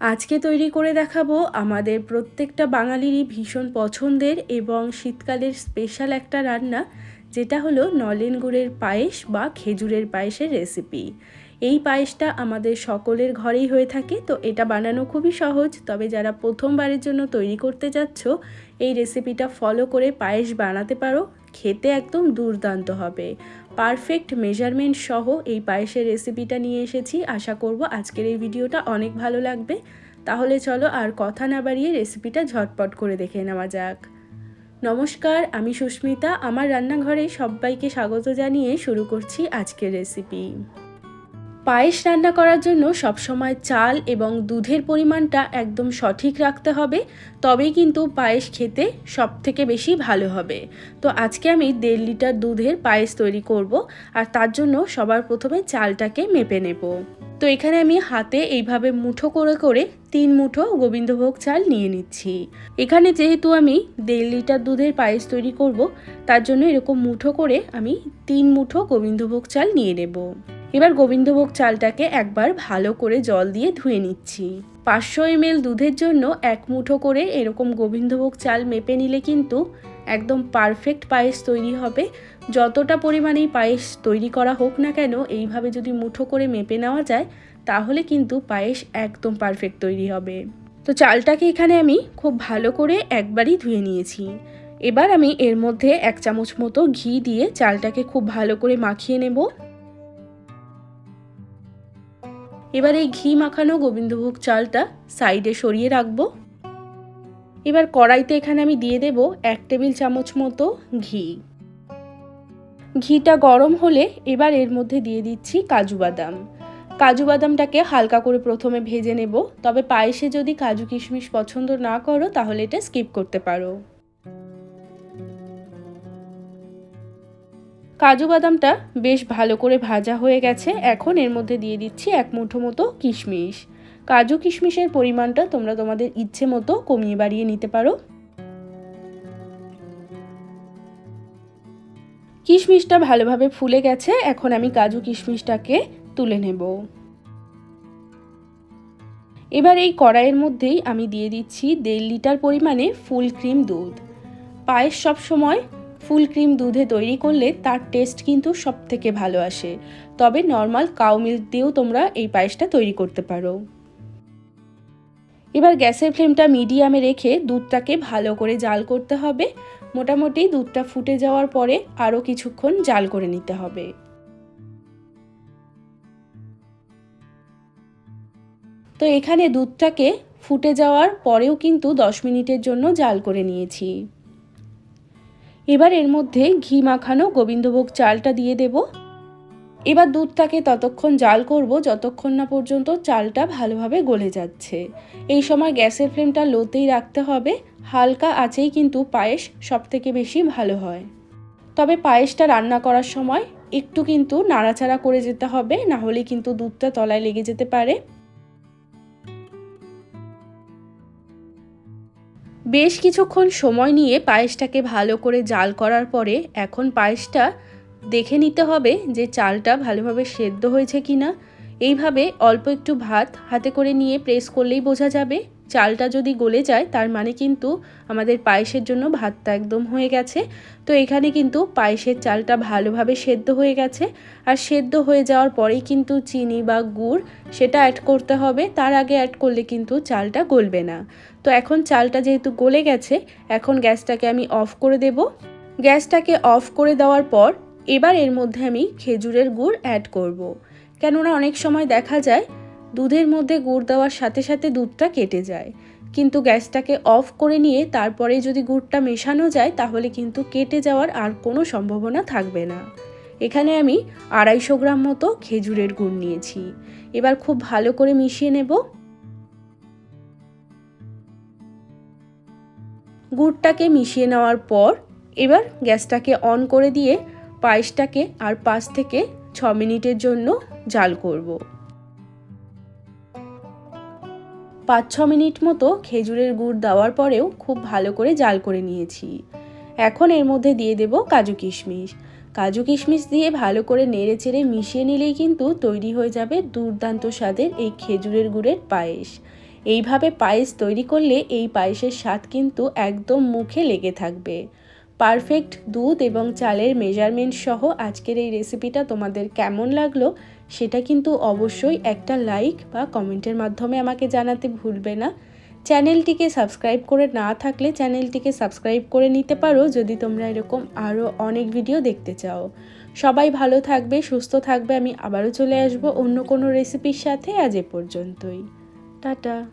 আজকে তৈরি করে দেখাবো আমাদের প্রত্যেকটা বাঙালিরই ভীষণ পছন্দের এবং শীতকালের স্পেশাল একটা রান্না, যেটা হলো নলেন গুড়ের পায়েস বা খেজুরের পায়েসের রেসিপি এই পায়েসটা আমাদের সকলের ঘরেই হয়ে থাকে, তো এটা বানানো খুবই সহজ। তবে যারা প্রথমবারের জন্য তৈরি করতে যাচ্ছ এই রেসিপিটা ফলো করে পায়েস বানাতে পারো, খেতে একদম দুর্দান্ত হবে। পারফেক্ট মেজারমেন্ট সহ এই পায়েসের রেসিপিটা নিয়ে এসেছি। আশা করব আজকের এই ভিডিওটা অনেক ভালো লাগবে। তাহলে চলো আর কথা না বাড়িয়ে রেসিপিটা ঝটপট করে দেখে নেওয়া যাক। নমস্কার, আমি সুস্মিতা। আমার রান্নাঘরে সবাইকে স্বাগত জানিয়ে শুরু করছি আজকের রেসিপি পায়েস রান্না করার জন্য সবসময় চাল এবং দুধের পরিমাণটা একদম সঠিক রাখতে হবে, তবেই কিন্তু পায়েস খেতে সব থেকে বেশি ভালো হবে। তো আজকে আমি দেড় লিটার দুধের পায়েস তৈরি করব, আর তার জন্য সবার প্রথমে চালটাকে মেপে নেব। তো এখানে আমি হাতে এইভাবে মুঠো করে করে তিন মুঠো গোবিন্দভোগ চাল নিয়ে নিচ্ছি। এখানে যেহেতু আমি দেড় লিটার দুধের পায়েস তৈরি করব, তার জন্য এরকম মুঠো করে আমি তিন মুঠো গোবিন্দভোগ চাল নিয়ে নেব। এবার গোবিন্দভোগ চালটাকে একবার ভালো করে জল দিয়ে ধুয়ে নিচ্ছি। পাঁচশো এম দুধের জন্য এক মুঠো করে এরকম গোবিন্দভোগ চাল মেপে নিলে কিন্তু একদম পারফেক্ট পায়েস তৈরি হবে। যতটা পরিমাণেই পায়েস তৈরি করা হোক না কেন, এইভাবে যদি মুঠো করে মেপে নেওয়া যায়, তাহলে কিন্তু পায়েস একদম পারফেক্ট তৈরি হবে। তো চালটাকে এখানে আমি খুব ভালো করে একবারই ধুয়ে নিয়েছি। এবার আমি এর মধ্যে এক চামচ মতো ঘি দিয়ে চালটাকে খুব ভালো করে মাখিয়ে নেব। এবার এই ঘি মাখানো গোবিন্দভোগ চালটা সাইডে সরিয়ে রাখব। এবার কড়াইতে এখানে আমি দিয়ে দেব এক টেবিল চামচ মতো ঘি। ঘিটা গরম হলে এবার এর মধ্যে দিয়ে দিচ্ছি কাজু বাদাম। কাজু বাদামটাকে হালকা করে প্রথমে ভেজে নেব, তবে পায়েসে যদি কাজু কিশমিশ পছন্দ না করো, তাহলে এটা স্কিপ করতে পারো। কাজু বাদামটা বেশ ভালো করে ভাজা হয়ে গেছে। এখন এর মধ্যে দিয়ে দিচ্ছি এক মুঠো মতো কিশমিশ। কাজু কিশমিশের পরিমাণটা তোমরা তোমাদের ইচ্ছে মতো কমিয়ে বাড়িয়ে নিতে পারো। কিশমিশটা ভালোভাবে ফুলে গেছে। এখন আমি কাজু কিশমিশটাকে তুলে নেব। এবার এই কড়াইয়ের মধ্যেই আমি দিয়ে দিচ্ছি দেড় লিটার পরিমাণে ফুল ক্রিম দুধ। পায়েস সবসময় ফুল ক্রিম দুধে তৈরি করলে তার টেস্ট কিন্তু সব থেকে ভালো আসে। তবে নর্মাল কাউ মিল্ক দিয়েও তোমরা এই পায়েসটা তৈরি করতে পারো। এবার গ্যাসের ফ্লেমটা মিডিয়ামে রেখে দুধটাকে ভালো করে জাল করতে হবে। মোটামুটি দুধটা ফুটে যাওয়ার পরে আরও কিছুক্ষণ জাল করে নিতে হবে। তো এখানে দুধটাকে ফুটে যাওয়ার পরেও কিন্তু দশ মিনিটের জন্য জাল করে নিয়েছি। এবার এর মধ্যে ঘি মাখানো গোবিন্দভোগ চালটা দিয়ে দেব। এবার দুধটাকে ততক্ষণ জাল করব, যতক্ষণ না পর্যন্ত চালটা ভালোভাবে গলে যাচ্ছে। এই সময় গ্যাসের ফ্লেমটা লোতেই রাখতে হবে। হালকা আছেই কিন্তু পায়েস সব থেকে বেশি ভালো হয়। তবে পায়েসটা রান্না করার সময় একটু কিন্তু নাড়াচাড়া করে যেতে হবে, না হলে কিন্তু দুধটা তলায় লেগে যেতে পারে। বেশ কিছুক্ষণ সময় নিয়ে পায়েসটাকে ভালো করে জাল করার পরে এখন পায়েসটা দেখে নিতে হবে যে চালটা ভালোভাবে সেদ্ধ হয়েছে কিনা। এইভাবে অল্প একটু ভাত হাতে করে নিয়ে প্রেস করলেই বোঝা যাবে। চালটা যদি গলে যায়, তার মানে কিন্তু আমাদের পায়েসের জন্য ভাতটা একদম হয়ে গেছে। তো এখানে কিন্তু পায়েসের চালটা ভালোভাবে সেদ্ধ হয়ে গেছে। আর সেদ্ধ হয়ে যাওয়ার পরেই কিন্তু চিনি বা গুড় সেটা অ্যাড করতে হবে। তার আগে অ্যাড করলে কিন্তু চালটা গলবে না। তো এখন চালটা যেহেতু গলে গেছে, এখন গ্যাসটাকে আমি অফ করে দেব। গ্যাসটাকে অফ করে দেওয়ার পর এবার এর মধ্যে আমি খেজুরের গুড় অ্যাড করব। কেননা অনেক সময় দেখা যায় দুধের মধ্যে গুড় দেওয়ার সাথে সাথে দুধটা কেটে যায়। কিন্তু গ্যাসটাকে অফ করে নিয়ে তারপরে যদি গুড়টা মেশানো যায়, তাহলে কিন্তু কেটে যাওয়ার আর কোনো সম্ভাবনা থাকবে না। এখানে আমি আড়াইশো গ্রাম মতো খেজুরের গুড় নিয়েছি। এবার খুব ভালো করে মিশিয়ে নেব। গুড়টাকে মিশিয়ে নেওয়ার পর এবার গ্যাসটাকে অন করে দিয়ে পায়েসটাকে আর পাঁচ থেকে ছ মিনিটের জন্য জাল করব। পাঁচ ছ মিনিট মতো খেজুরের গুড় দেওয়ার পরেও খুব ভালো করে জাল করে নিয়েছি। এখন এর মধ্যে দিয়ে দেব কাজু কিশমিশ। কাজু কিশমিশ দিয়ে ভালো করে নেড়ে চেড়ে মিশিয়ে নিলেই কিন্তু তৈরি হয়ে যাবে দুর্দান্ত স্বাদের এই খেজুরের গুড়ের পায়েস। এইভাবে পায়েস তৈরি করলে এই পায়েসের স্বাদ কিন্তু একদম মুখে লেগে থাকবে। পারফেক্ট দুধ এবং চালের মেজারমেন্ট সহ আজকের এই রেসিপিটা তোমাদের কেমন লাগল সেটা কিন্তু অবশ্যই একটা লাইক বা কমেন্টের মাধ্যমে আমাকে জানাতে ভুলবে না। চ্যানেলটিকে সাবস্ক্রাইব করে না থাকলে চ্যানেলটিকে সাবস্ক্রাইব করে নিতে পারো যদি তোমরা এরকম আরও অনেক ভিডিও দেখতে চাও। সবাই ভালো থাকবে, সুস্থ থাকবে, আমি আবারও চলে আসব অন্য কোনো রেসিপির সাথে। আজ এ পর্যন্তই। টাটা।